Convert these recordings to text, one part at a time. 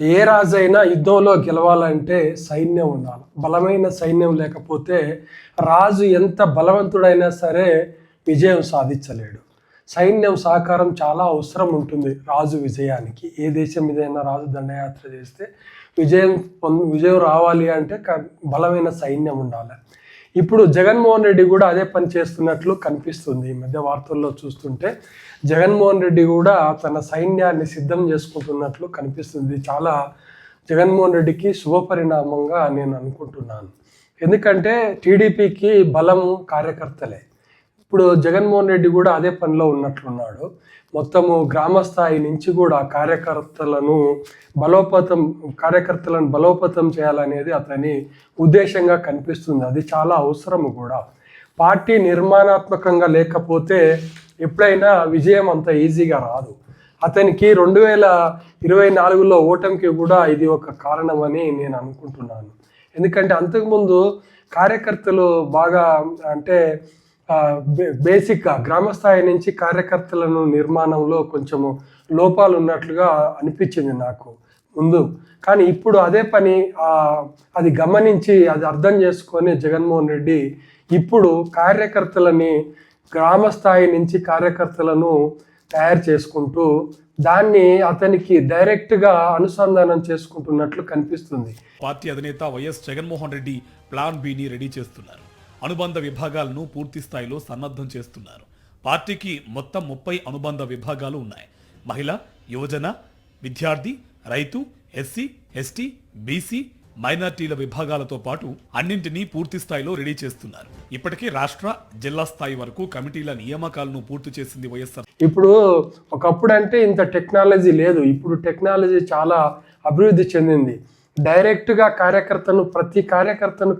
ఏ రాజైనా యుద్ధంలో గెలవాలంటే సైన్యం ఉండాలి. బలమైన సైన్యం లేకపోతే రాజు ఎంత బలవంతుడైనా సరే విజయం సాధించలేడు. సైన్యం సహకారం చాలా అవసరం ఉంటుంది రాజు విజయానికి. ఏ దేశం మీదైనా రాజు దండయాత్ర చేస్తే విజయం విజయం రావాలి అంటే బలమైన సైన్యం ఉండాలి. ఇప్పుడు జగన్మోహన్ రెడ్డి కూడా అదే పని చేస్తున్నట్లు కనిపిస్తుంది. ఈ మధ్య వార్తల్లో చూస్తుంటే జగన్మోహన్ రెడ్డి కూడా తన సైన్యాన్ని సిద్ధం చేసుకుంటున్నట్లు కనిపిస్తుంది. చాలా జగన్మోహన్ రెడ్డికి శుభపరిణామంగా నేను అనుకుంటున్నాను. ఎందుకంటే టీడీపీకి బలం కార్యకర్తలే. ఇప్పుడు జగన్మోహన్ రెడ్డి కూడా అదే పనిలో ఉన్నట్లున్నాడు. మొత్తము గ్రామ స్థాయి నుంచి కూడా కార్యకర్తలను బలోపతం కార్యకర్తలను బలోపతం చేయాలనేది అతని ఉద్దేశంగా కనిపిస్తుంది. అది చాలా అవసరము కూడా. పార్టీ నిర్మాణాత్మకంగా లేకపోతే ఎప్పుడైనా విజయం అంత ఈజీగా రాదు. అతనికి రెండు వేల ఇరవై నాలుగులో ఓటమికి కూడా ఇది ఒక కారణమని నేను అనుకుంటున్నాను. ఎందుకంటే అంతకుముందు కార్యకర్తలు బాగా అంటే బేసిక్గా గ్రామ స్థాయి నుంచి కార్యకర్తలను నిర్మాణంలో కొంచెము లోపాలు ఉన్నట్లుగా అనిపించింది నాకు ముందు. కానీ ఇప్పుడు అదే పని అది గమనించి అది అర్థం చేసుకొని జగన్మోహన్ రెడ్డి ఇప్పుడు కార్యకర్తలని గ్రామ స్థాయి నుంచి కార్యకర్తలను తయారు చేసుకుంటూ దాన్ని అతనికి డైరెక్ట్గా అనుసంధానం చేసుకుంటున్నట్లు కనిపిస్తుంది. పార్టీ అధినేత Y S Jaganmohan Reddy plan బిని ready చేస్తున్నారు. అనుబంధ విభాగాలను పూర్తి స్థాయిలో సన్నద్ధం చేస్తున్నారు. పార్టీకి మొత్తం ముప్పై అనుబంధ విభాగాలు ఉన్నాయి. మహిళ యువజన విద్యార్థి రైతు ఎస్సీ ఎస్టీ బీసీ మైనార్టీల విభాగాలతో పాటు అన్నింటినీ పూర్తి స్థాయిలో రెడీ చేస్తున్నారు. ఇప్పటికే రాష్ట్ర జిల్లా స్థాయి వరకు కమిటీల నియామకాలను పూర్తి చేసింది వైఎస్ఆర్. ఇప్పుడు ఒకప్పుడు అంటే ఇంత టెక్నాలజీ లేదు. ఇప్పుడు టెక్నాలజీ చాలా అభివృద్ధి చెందింది. డైరెక్ట్గా కార్యకర్తను ప్రతి కార్యకర్తను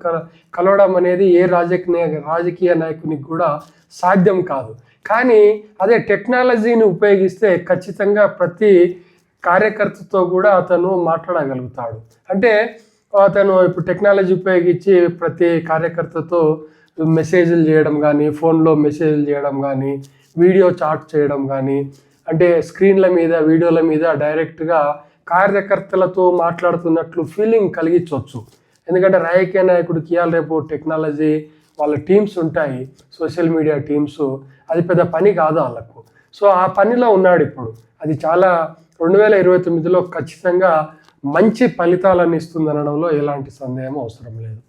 కలవడం అనేది ఏ రాజకీయ రాజకీయ నాయకునికి కూడా సాధ్యం కాదు. కానీ అదే టెక్నాలజీని ఉపయోగిస్తే ఖచ్చితంగా ప్రతి కార్యకర్తతో కూడా అతను మాట్లాడగలుగుతాడు. అంటే అతను ఇప్పుడు టెక్నాలజీ ఉపయోగించి ప్రతి కార్యకర్తతో మెసేజ్లు చేయడం కానీ ఫోన్లో మెసేజ్లు చేయడం కానీ వీడియో చాట్ చేయడం కానీ అంటే స్క్రీన్ల మీద వీడియోల మీద డైరెక్ట్గా కార్యకర్తలతో మాట్లాడుతున్నట్లు ఫీలింగ్ కలిగించవచ్చు. ఎందుకంటే రాజకీయ నాయకుడికి ఇవాళ రేపు టెక్నాలజీ వాళ్ళ టీమ్స్ ఉంటాయి సోషల్ మీడియా టీమ్స్ అది పెద్ద పని కాదు వాళ్ళకు. సో ఆ పనిలో ఉన్నాడు ఇప్పుడు. అది చాలా రెండు వేల ఇరవై తొమ్మిదిలో ఖచ్చితంగా మంచి ఫలితాలను ఇస్తుందనడంలో ఎలాంటి సందేహం అవసరం లేదు.